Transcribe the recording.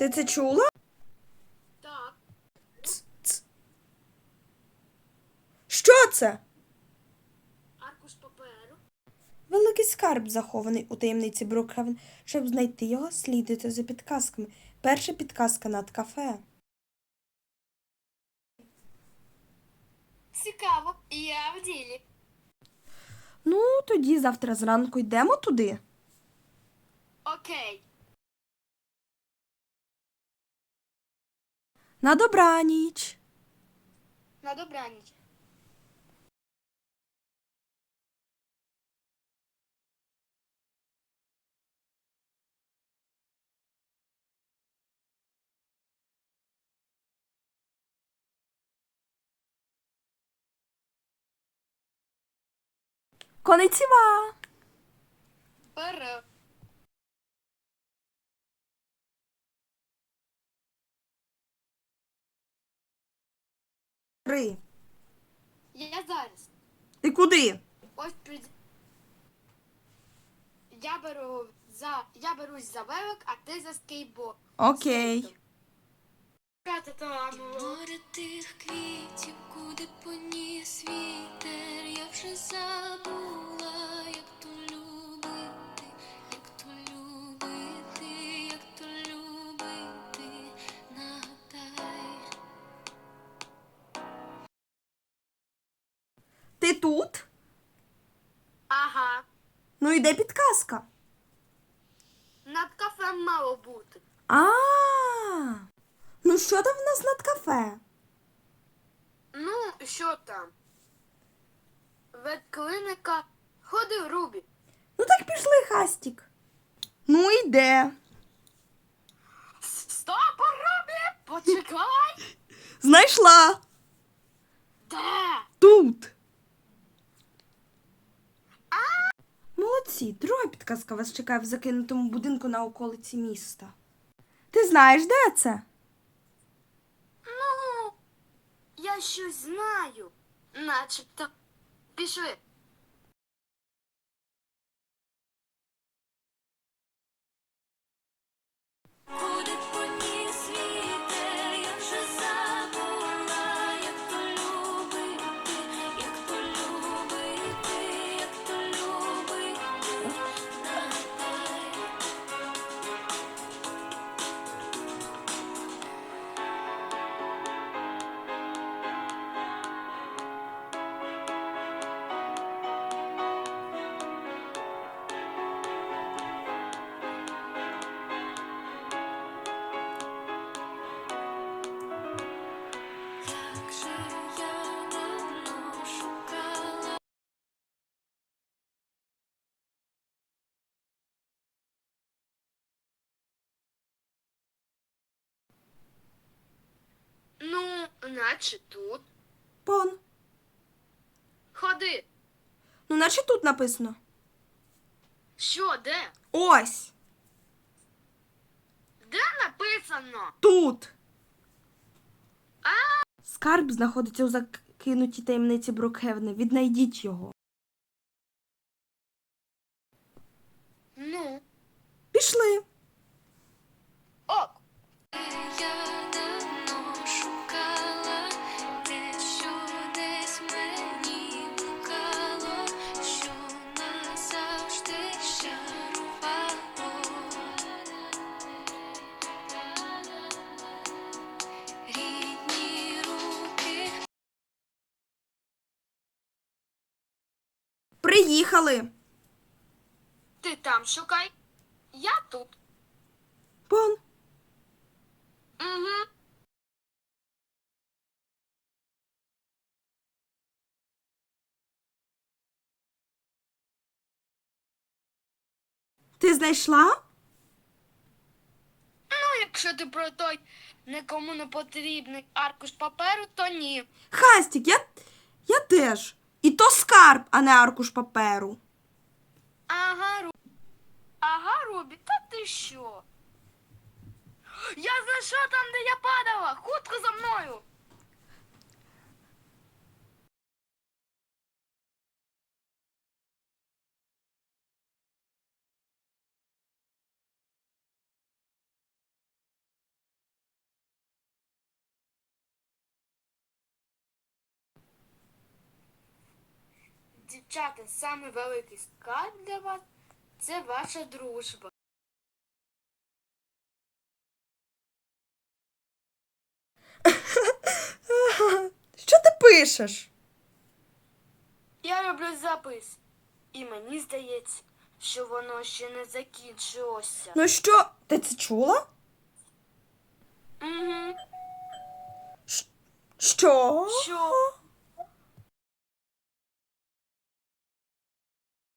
Ти це чула? Так. Що це? Аркуш паперу. Великий скарб захований у таємниці Брукхевен. Щоб знайти його, слідуйте за підказками. Перша підказка над кафе. Цікаво, я в ділі. Ну, тоді завтра зранку йдемо туди. Окей. Na dobránič. Na dobránič. Konnichiwa! Pr. Три. Я зараз. Ти куди? Ось прид... Я беру за. Я берусь за велик, а ти за скейтборд. Окей. Море тих квітів, куди поніс вітер, Ну йде підказка. Над кафе мало бути. А. Ну що там в нас над кафе? Ну, що там? Від клиника ходив Рубі. Ну так пішли, Хастік. Ну йде. Стоп, Рубі! Почекай! Знайшла. Де? Тут. Молодці, друга підказка вас чекає в закинутому будинку на околиці міста. Ти знаєш, де це? Ну, я щось знаю. Начебто. Пішли. Наче тут. Пон. Ходи. Ну, наче тут написано. Що, де? Ось. Де написано? Тут. Скарб знаходиться у закинутій таємниці Брокхевни. Віднайдіть його. Приїхали. Ти там шукай. Я тут. Пон. Угу. Ти знайшла? Ну, якщо ти про той нікому не потрібний аркуш паперу, то ні. Хастік, я, я теж. І то скарб, а не аркуш паперу. Ага, Ру... Ага, Робі, та ти що? Я знайшла там, де я Дівчата, самий великий скарб для вас це ваша дружба. Що ти пишеш? Я роблю запис, і мені здається, що воно ще не закінчилося. Ну що, ти це чула? Угу. Що? Що?